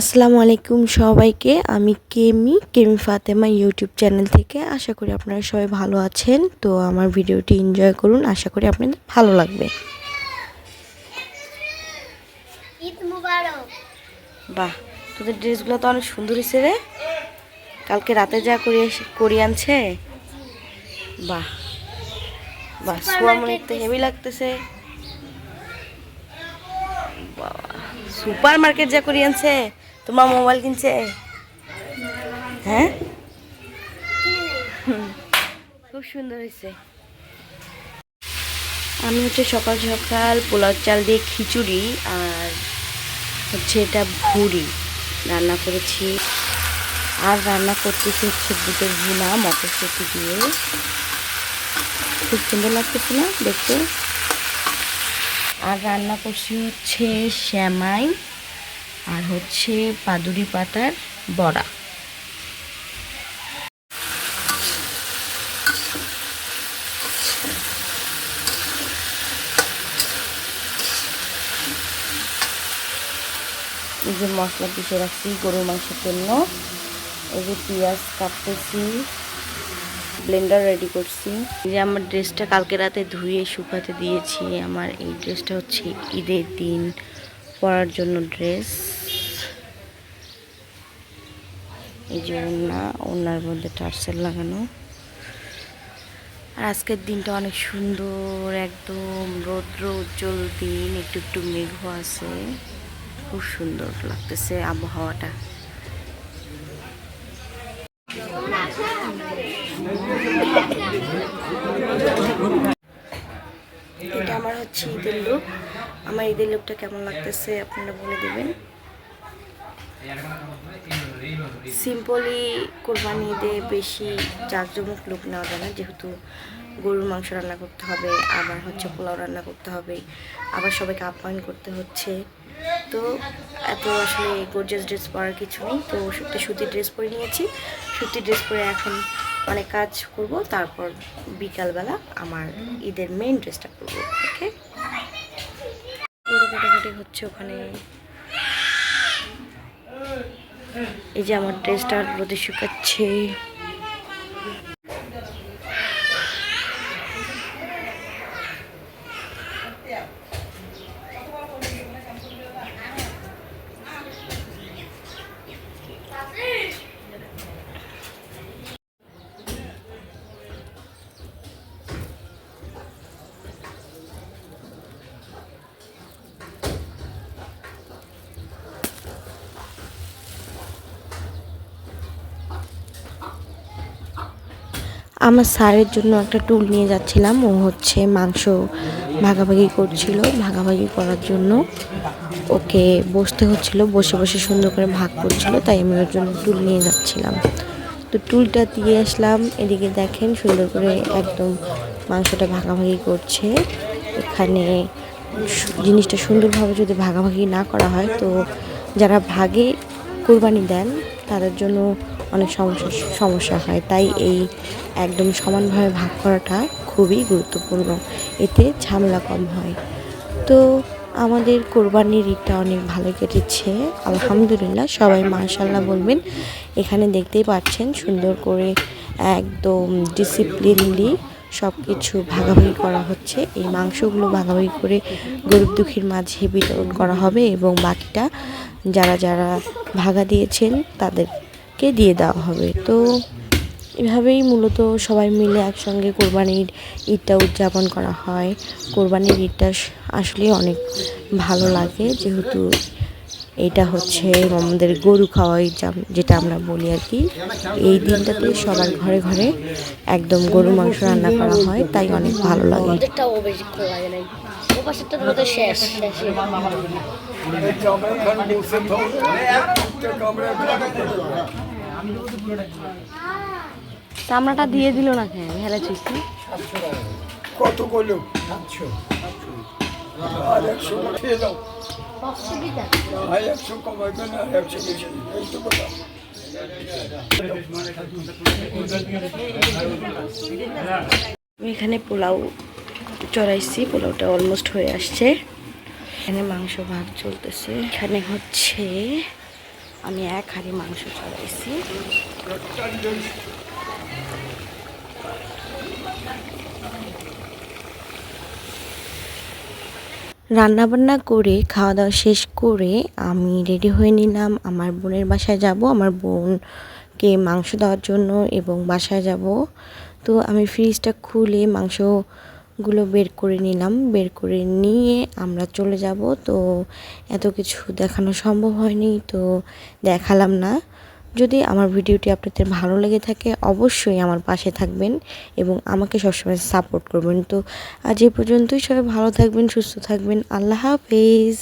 আসসালামু আলাইকুম সবাইকে। আমি কেমি কেমি ফাতেমা ইউটিউব চ্যানেল থেকে। আশা করি আপনারা সবাই ভালো আছেন। তো আমার ভিডিওটি এনজয় করুন। আশা করি আপনাদের ভালো লাগবে। ঈদ মুবারক। বাহ তোদের ড্রেসগুলো তো অনেক সুন্দর হয়েছে রে। কালকে রাতে যা করিয়ে করিয়ে আনছে। বাহ বাহ সোয়ামনির তো হেভি লাগতেছে। বাবা সুপার মার্কেট যা করিয়ে আনছে। তোমার মোবাইল কিনছে? হ্যাঁ? খুব সুন্দর হয়েছে। আমি হচ্ছে সকাল সকাল পোলাও চাল দিয়ে খিচুড়ি আর হচ্ছে এটা ভুড়ি। রান্না করেছি। আর রান্না করতেছি হচ্ছে বুটের ভুনা মটরশুঁটি দিয়ে। খুব সুন্দর লাগতেছে না দেখতে? আর রান্না করছি হচ্ছে শ্যামাই। আর হচ্ছে পাদুরি পাতার বড়া। এই যে মশলা পিষে রাখছি গরুর মাংসের জন্য। এই যে পেঁয়াজ কাটতেছি ব্লেন্ডার রেডি করছি। যে আমার ড্রেসটা কালকে রাতে ধুয়ে শুকাতে দিয়েছি, আমার এই ড্রেসটা হচ্ছে ঈদের দিন। পরার জন্য ড্রেস এই যে ওড়না, ওড়নার মধ্যে টার্সেল লাগানো। আর আজকের দিনটা অনেক সুন্দর, একদম রৌদ্র উজ্জ্বল দিন, একটু একটু মেঘ আছে। খুব সুন্দর লাগতেছে আবহাওয়াটা। এটা আমার হচ্ছে ঈদের লুক আমার ঈদের লুকটা কেমন লাগতেছে আপনারা বলে দেবেন। সিম্পলি কোরবানি ঈদে বেশি জাঁকজমক লুক নেওয়া যায় না, যেহেতু গরুর মাংস রান্না করতে হবে, আবার হচ্ছে পোলাও রান্না করতে হবে, আবার সবাইকে আপ্যায়ন করতে হচ্ছে। তো এত আসলে গর্জাস ড্রেস পরার কিছু নেই, তো একটা সুতির ড্রেস পরে নিয়েছি। সুতির ড্রেস পরে এখন অনেক কাজ করব, তারপর বিকালবেলা আমার ঈদের মেইন ড্রেসটা করব ওকে গরু কাটাকাটি হচ্ছে ওখানে। এই যে আমার ড্রেসটা রোদে শুকাচ্ছে। আমার স্যারের জন্য একটা টুল নিয়ে যাচ্ছিলাম। ও হচ্ছে মাংস ভাগাভাগি করছিল, ভাগাভাগি করার জন্য। ওকে বসতে হচ্ছিল, বসে বসে সুন্দর করে ভাগ করছিল, তাই আমি ওর জন্য টুল নিয়ে যাচ্ছিলাম। তো টুলটা দিয়ে আসলাম, এদিকে দেখেন সুন্দর করে একদম মাংসটা ভাগাভাগি করছে। এখানে জিনিসটা সুন্দরভাবে যদি ভাগাভাগি না করা হয়, তো যারা ভাগে কোরবানি দেন, তাদের জন্য অনেক সমস্যা সমস্যা হয়। তাই এই একদম সমানভাবে ভাগ করাটা খুবই গুরুত্বপূর্ণ। এতে ঝামেলা কম হয়। তো আমাদের কোরবানির ঈদটা অনেক ভালো কেটেছে। আলহামদুলিল্লাহ সবাই মাশাল্লাহ বলবেন। এখানে দেখতেই পাচ্ছেন সুন্দর করে একদম ডিসিপ্লিনলি সব কিছু ভাগাভাগি করা হচ্ছে। এই মাংসগুলো ভাগাভাগি করে গরিব দুঃখীর মাঝে বিতরণ করা হবে এবং বাকিটা যারা যারা ভাগা দিয়েছেন তাদেরকে দিয়ে দেওয়া হবে? তো এভাবেই মূলত সবাই মিলে একসঙ্গে কোরবানির ঈদটা উদযাপন করা হয়। কোরবানির ঈদটা আসলে অনেক ভালো লাগে যেহেতু এটা হচ্ছে আমাদের গরু খাওয়া যেটা আমরা বলি আর কি। এই দিনটাতে সবার ঘরে ঘরে একদম গরু মাংস রান্না করা হয় তাই অনেক ভালো লাগে। শেষে চামড়াটা দিয়ে দিল না কেন? হেলে চুইছি। কত করল সাতশো। আর একশো খেয়ে দাও আর একশো কমাইবে না একশো বেশি এই তো কথা। আমি এখানে পোলাও চড়াইছি পোলাওটা অলমোস্ট হয়ে আসছে। এখানে মাংস ভাত চলতেছে। এখানে হচ্ছে আমি এক হাঁড়ি মাংস চড়াইছি রান্নাবান্না করে খাওয়া দাওয়া শেষ করে আমি রেডি হয়ে নিলাম। আমার বোনের বাসায় যাব, আমার বোনকে মাংস দেওয়ার জন্য এবং বাসায় যাব। তো আমি ফ্রিজটা খুলে মাংসগুলো বের করে নিলাম। বের করে নিয়ে আমরা চলে যাব। তো এত কিছু দেখানো সম্ভব হয়নি, তো দেখালাম না। যদি আমার ভিডিওটি আপনাদের ভালো লেগে থাকে, অবশ্যই আমার পাশে থাকবেন এবং আমাকে সবসময় সাপোর্ট করবেন। তো আজ এই পর্যন্তই। সবাই ভালো থাকবেন, সুস্থ থাকবেন। আল্লাহ হাফেজ।